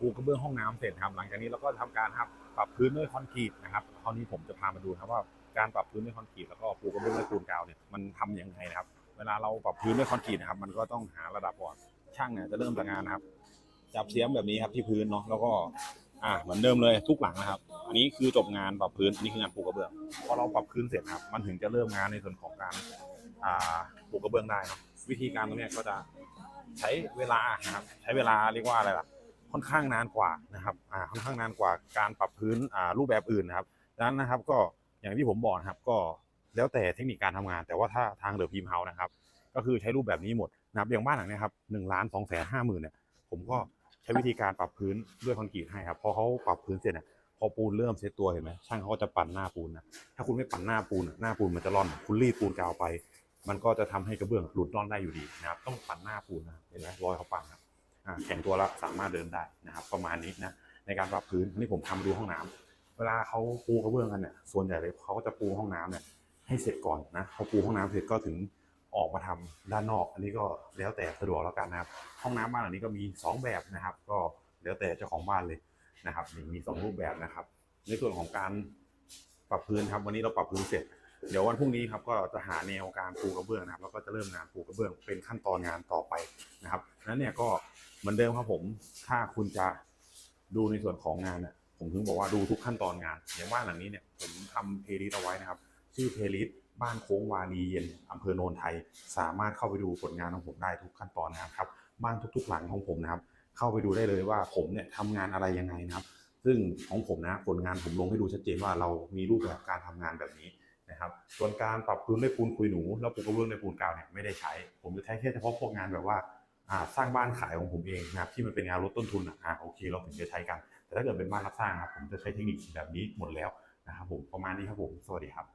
ปูกระเบื้องห้องน้ำเสร็จครับหลังจากนี้เราก็ทำการครับปรับพื้นด้วยคอนกรีตนะครับคราวนี้ผมจะพามาดูครับว่าการปรับพื้นด้วยคอนกรีตแล้วก็ปูกระเบื้องด้วยปูนกาวเนี่ยมันทำยังไงนะครับ เวลาเราปรับพื้นด้วยคอนกรีตนะครับ มันก็ต้องหาระดับก่อนช่างเนี่ยจะเริ่มจากงานนะครับ จับเสียมแบบนี้ครับที่พื้นเนาะแล้วก็อ่าเหมือนเดิมเลยทุกหลังนะครับ อันนี้คือจบงานปรับพื้นอันนี้คืองานปูกระเบื้องพอเราปรับพื้นเสร็จครับ มันถึงจะเริ่มงานในส่วนของการอ่าปูกระเบื้องได้เนาะวิธีการตรงนี้ก็จะใช้เวลาครับใช้เวลาเรียกว่าอะไรล่ะ ค่อนข้างนานกว่านะครับอ่าค่อนข้างนานกว่าการปรับพื้นอ่ารูปแบบอื่นนะครับดังนั้นนะครับก็อย่างที่ผมบอกนะครับก็แล้วแต่เทคนิคการทำงาน แต่ว่าถ้าทางเดอะพิมเฮานะครับก็คือใช้รูปแบบนี้หมดนะครับอย่างบ้านหลังนี้ครับหนึ่งล้านสองแสนห้าหมื่นเนี่ยผมก็ใช้วิธีการปรับพื้นด้วยคอนกรีตให้ครับพอเขาปรับพื้นเสร็จเนี่ยพอปูนเริ่มเซตตัวเห็นไหมช่างเขาก็จะปั่นหน้าปูนนะถ้าคุณไม่ปั่นหน้าปูนหน้าปูนมันจะร่อนคุณรีดปูนกาวไป มันก็จะทำให้กระเบื้องหลุดร่อนได้อยู่ดีนะครับต้องปั่นหน้าปูนนะเห็นไหมรอยเขาปั่นครับ แข็งตัวแล้วสามารถเดินได้นะครับ ประมาณนี้นะในการปรับพื้นอันนี้ผมทำดูห้องน้ำเวลาเขาปูกระเบื้องกันเนี่ยส่วนใหญ่เลยเขาก็จะปูห้องน้ำเนี่ยให้เสร็จก่อนนะพอปูห้องน้ำเสร็จก็ถึงออกมาทำด้านนอก อันนี้ก็แล้วแต่สะดวกแล้วกันนะครับ ห้องน้ำบ้านหลังนี้ก็มี 2 แบบนะครับ ก็แล้วแต่เจ้าของบ้านเลยนะครับนี่มี2รูปแบบนะครับ ในส่วนของการปรับพื้นครับวันนี้เราปรับพื้นเสร็จ เดี๋ยววันพรุ่งนี้ครับก็จะหาแนวการปูกระเบื้องนะครับแล้วก็จะเริ่มงานปูกระเบื้องเป็นขั้นตอนงานต่อไปนะครับนั้นเนี่ยก็เหมือนเดิมครับผมถ้าคุณจะดูในส่วนของงานเนี่ยผมถึงบอกว่าดูทุกขั้นตอนงาน อย่างบ้านหลังนี้เนี่ยผมทำเพลย์ลิสต์เอาไว้นะครับ ชื่อเพลย์ลิสต์บ้านโค้งวารีเย็นอำเภอโนนไทย สามารถเข้าไปดูผลงานของผมได้ทุกขั้นตอนนะครับ บ้านทุกๆหลังของผมนะครับ เข้าไปดูได้เลยว่าผมเนี่ยทำงานอะไรยังไงนะครับ ซึ่งของผมนะผลงานผมลงให้ดูชัดเจนว่าเรามีรูปแบบการทำงานแบบนี้ นะครับ ส่วนการปรับพื้นด้วยปูนคุยหนู แล้วปูกระเบื้องด้วยปูนกาวเนี่ยไม่ได้ใช้ ผมจะใช้แค่เฉพาะพวกงานแบบว่าสร้างบ้านขายของผมเองนะครับที่มันเป็นงานลดต้นทุนอะโอเค เราถึงจะใช้กัน แต่ถ้าเกิดเป็นบ้านรับสร้างครับผมจะใช้เทคนิคแบบนี้หมดแล้วนะครับผมประมาณนี้ครับผมสวัสดีครับ